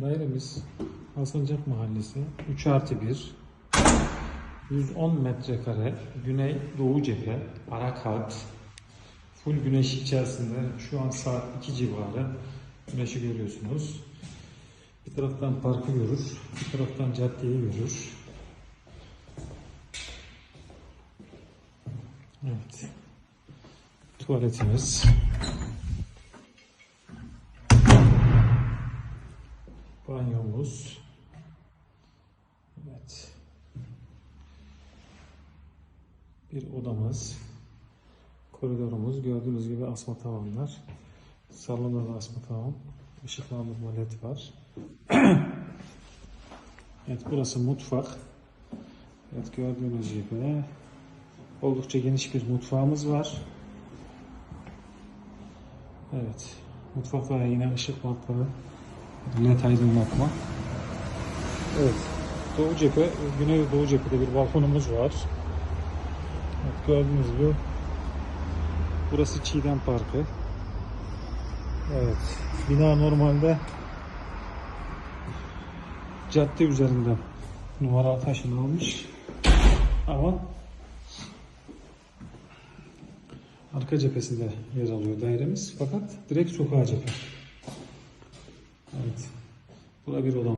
Dairemiz Alsancak Mahallesi 3 artı 1 110 metrekare Güney Doğu cephe Arakat Full güneş içerisinde şu an saat 2 civarı güneşi görüyorsunuz. Bir taraftan parkı görür, bir taraftan caddeyi görür. Evet. Tuvaletimiz. Banyomuz. Evet. Bir odamız. Koridorumuz. Gördüğünüz gibi asma tavanlar. Salonda da asma tavan. Işıklandırma led var. evet burası mutfak. Evet gördüğünüz gibi oldukça geniş bir mutfağımız var. Evet. Mutfakta yine ışık lambaları led aydınlatma. Evet. Doğu cephe, güney doğu cephede bir balkonumuz var. Evet, gördüğünüz gibi burası Çiğdem Parkı. Evet. Bina normalde cadde üzerinden numara taşını almış. Ama arka cephesinde yer alıyor dairemiz. Fakat direkt sokağa cephe. Bura bir odam.